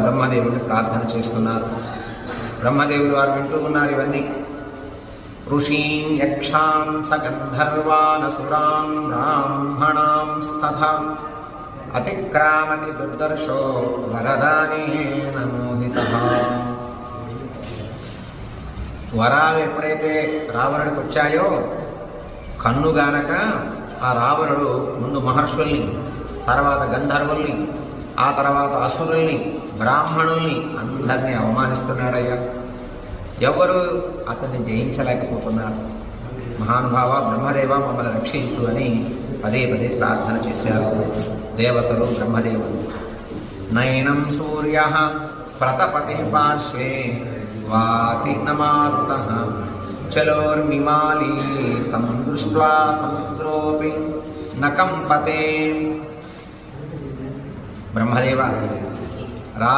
బ్రహ్మదేవుని ప్రార్థన చేస్తున్నారు. బ్రహ్మదేవుడు వారు వింటూ ఉన్నారు ఇవన్నీ. ఋషీం యక్షాం సగంధర్వాన్ అసురాన్ బ్రాహ్మణాం స్తథా. అతిక్రామతి దుర్దర్శో వరదానేన మోహిత. వరాలు ఎప్పుడైతే రావణుడికి వచ్చాయో కన్నుగానక ఆ రావణుడు ముందు మహర్షుల్ని తర్వాత గంధర్వుల్ని ఆ తర్వాత అసురుల్ని బ్రాహ్మణుల్ని అందరినీ అవమానిస్తున్నాడయ్యా. ఎవరు అతన్ని జయించలేకపోతున్నారు? మహానుభావ బ్రహ్మదేవ మమ్మల్ని రక్షించు అని పదే పదే ప్రార్థన చేశారు దేవతలు బ్రహ్మదేవులు. నయనం సూర్య ప్రతపతి పార్శ్వే వాతి నమారుత చలోర్మిమాలీ తం దృష్ట్వా సముద్రోపి న బ్రహ్మదేవ రామ